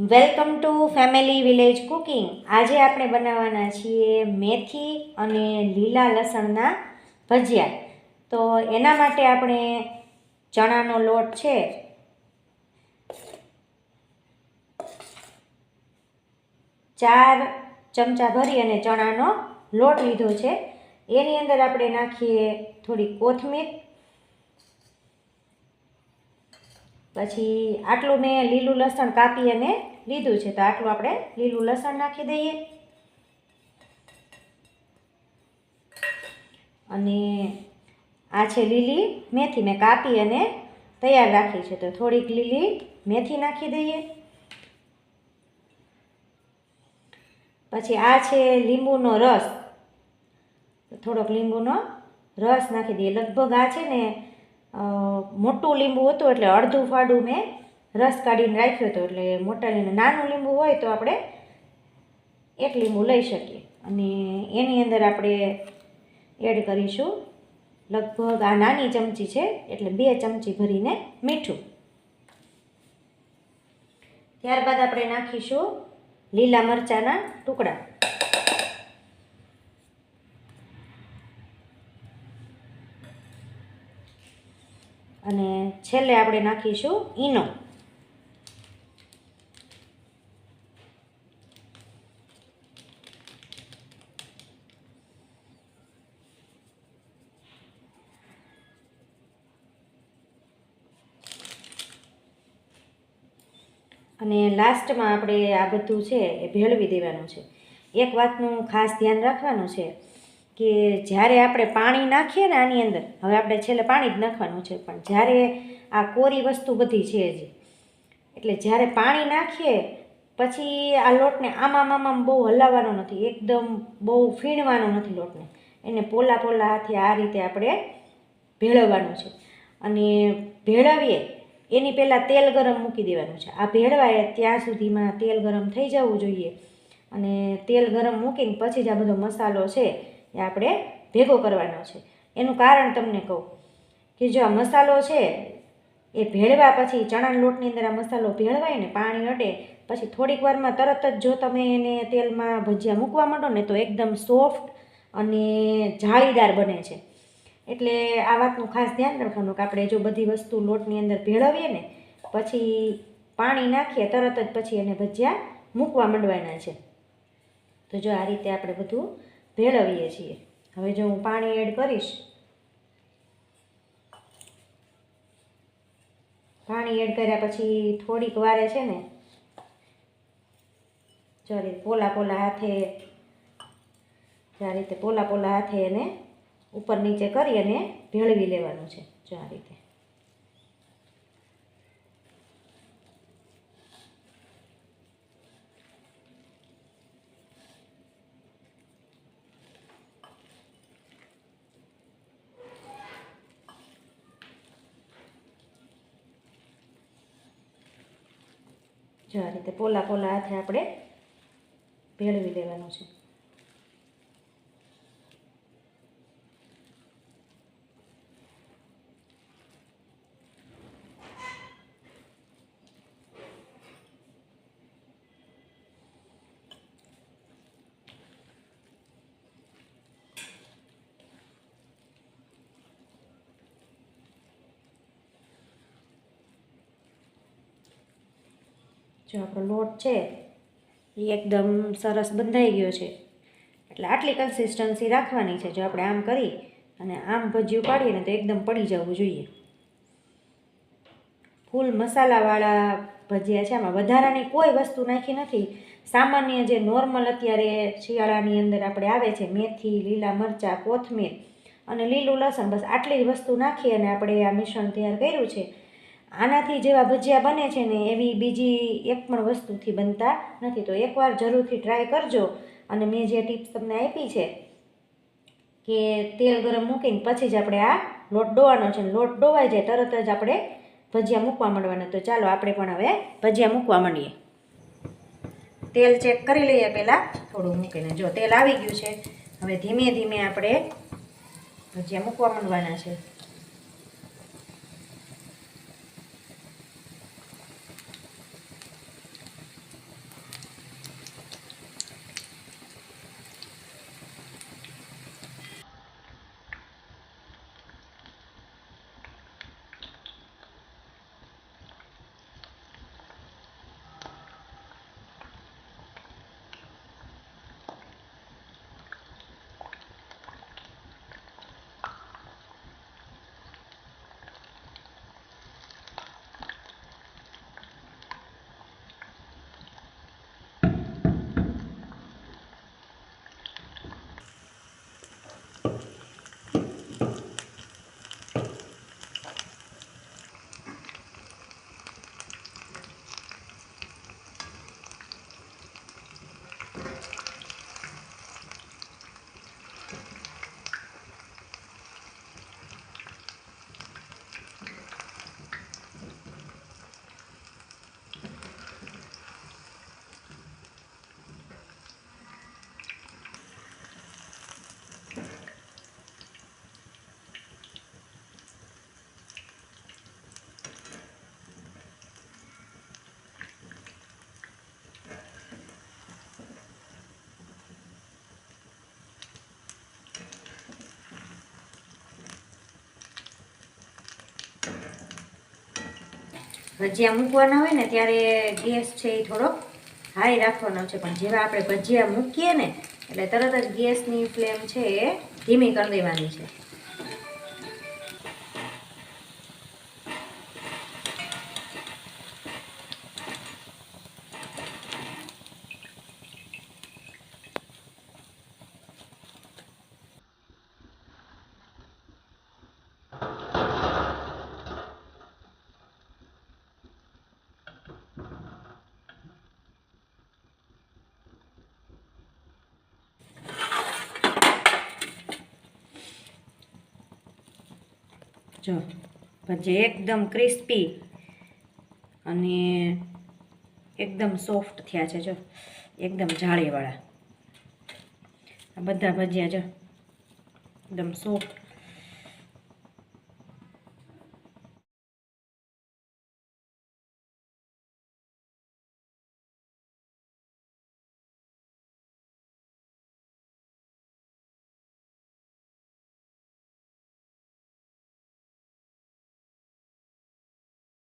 Welcome to family village cooking. આજે આપણે બનાવવાના છીએ મેથી અને લીલા લસણના ભજીયા. તો એના માટે આપણે ચણાનો લોટ છે. ચાર ચમચા ભરી અને ચણાનો લોટ લીધો છે. એની અંદર આપણે નાખીએ થોડી કોથમીર. પછી આટલું મેં લીલું લસણ કાપી અને લીધું છે. તો આટલું આપણે લીલું લસણ નાખી દઈએ. અને આ છે લીલી મેથી મેં કાપી અને તૈયાર રાખી છે. તો થોડીક લીલી મેથી નાખી દઈએ. પછી આ છે લીંબુનો રસ. થોડોક લીંબુનો રસ નાખી દઈએ. લગભગ આ છે ને મોટું લીંબુ હતું એટલે અડધું ફાડું મેં રસ કાઢીને રાખ્યો હતો. એટલે મોટા લીંબુ, નાનું લીંબુ હોય તો આપણે એક લીંબુ લઈ શકીએ. અને એની અંદર આપણે એડ કરીશું લગભગ આ નાની ચમચી છે, એટલે બે ચમચી ભરીને મીઠું. ત્યારબાદ આપણે નાખીશું લીલા મરચાંના ટુકડા. અને છેલ્લે આપણે નાખીશું ઈનો. અને લાસ્ટમાં આપણે આ બધું છે એ ભેળવી દેવાનું છે. એક વાતનું ખાસ ધ્યાન રાખવાનું છે. કે જ્યારે આપણે પાણી નાખીએ ને આની અંદર, હવે આપણે છેલ્લે પાણી જ નાખવાનું છે, પણ જ્યારે આ કોરી વસ્તુ બધી છે જ, એટલે જ્યારે પાણી નાખીએ, પછી આ લોટને આમાં આમાં બહુ હલાવવાનો નથી, એકદમ બહુ ફીણવાનો નથી લોટને, એને પોલા પોલા હાથે આ રીતે આપણે ભેળવવાનું છે. અને ભેળવીએ, એની પહેલાં તેલ ગરમ મૂકી દેવાનું છે. આ ભેળવાય ત્યાં સુધીમાં તેલ ગરમ થઈ જવું જોઈએ. અને તેલ ગરમ મૂકીને પછી જ આ બધો મસાલો છે એ આપણે ભેગો કરવાનો છે. એનું કારણ તમને કહું કે જો આ મસાલો છે, એ ભેળવા પછી ચણાના લોટની અંદર આ મસાલો ભેળવાય ને પાણી અડે, પછી થોડીક વારમાં તરત જ જો તમે એને તેલમાં ભજીયા મૂકવા માંડો ને તો એકદમ સોફ્ટ અને જાળીદાર બને છે. એટલે આ વાતનું ખાસ ધ્યાન રાખવાનું કે આપણે જો બધી વસ્તુ લોટની અંદર ભેળવીએ ને, પછી પાણી નાખીએ, તરત જ પછી એને ભજીયા મૂકવા માંડવાના છે. તો જો આ રીતે આપણે બધું ભેળવીએ છીએ. હવે જો હું પાણી એડ કરીશ. પાણી એડ કર્યા પછી થોડીક વારે છે ને જો પોલા પોલા હાથે આ રીતે પોલા પોલા હાથે એને ઉપર નીચે કરી અને ભેળવી લેવાનું છે જો રીતે. જો આ રીતે પોલા પોલા હાથે આપણે ભેળવી લેવાનું છે જો આપણો લોટ છે, એ એકદમ સરસ બંધાઈ ગયો છે. એટલે આટલી કન્સિસ્ટન્સી રાખવાની છે, જો આપણે આમ કરી અને આમ ભજીયું પાડીએ ને તો એકદમ પડી જવું જોઈએ. ફૂલ મસાલાવાળા ભજીયા છે, આમાં વધારાની કોઈ વસ્તુ નાખી નથી. સામાન્ય જે નોર્મલ અત્યારે શિયાળાની અંદર આપણે આવે છે, મેથી, લીલા મરચાં, કોથમીર અને લીલું લસણ, બસ આટલી જ વસ્તુ નાખી અને આપણે આ મિશ્રણ તૈયાર કર્યું છે. આનાથી જેવા ભજીયા બને છે ને, એવી બીજી એક પણ વસ્તુથી બનતા નથી. તો એકવાર જરૂરથી ટ્રાય કરજો. અને મેં જે ટિપ્સ તમને આપી છે કે તેલ ગરમ મૂકીને પછી જ આપણે આ લોટ ડોવાનો છે. લોટ ડોવાઈ જાય તરત જ આપણે ભજીયા મૂકવા માંડવાના. તો ચાલો આપણે પણ હવે ભજીયા મૂકવા માંડીએ. તેલ ચેક કરી લઈએ પહેલાં. થોડું મૂકીને. જો તેલ આવી ગયું છે, હવે ધીમે ધીમે આપણે ભજીયા મૂકવા માંડવાના છે. ભજીયા મૂકવાના હોય ને ત્યારે ગેસ છે એ થોડોક હાઈ રાખવાનો છે. પણ જેવા આપણે ભજીયા મૂકીએ ને, એટલે તરત જ ગેસની ફ્લેમ છે એ ધીમી કરી દેવાની છે. જો ભજીયા એકદમ ક્રિસ્પી અને એકદમ સોફ્ટ થયા છે, જો. એકદમ જાળીવાળા. આ બધા ભજીયા, જો. એકદમ સોફ્ટ.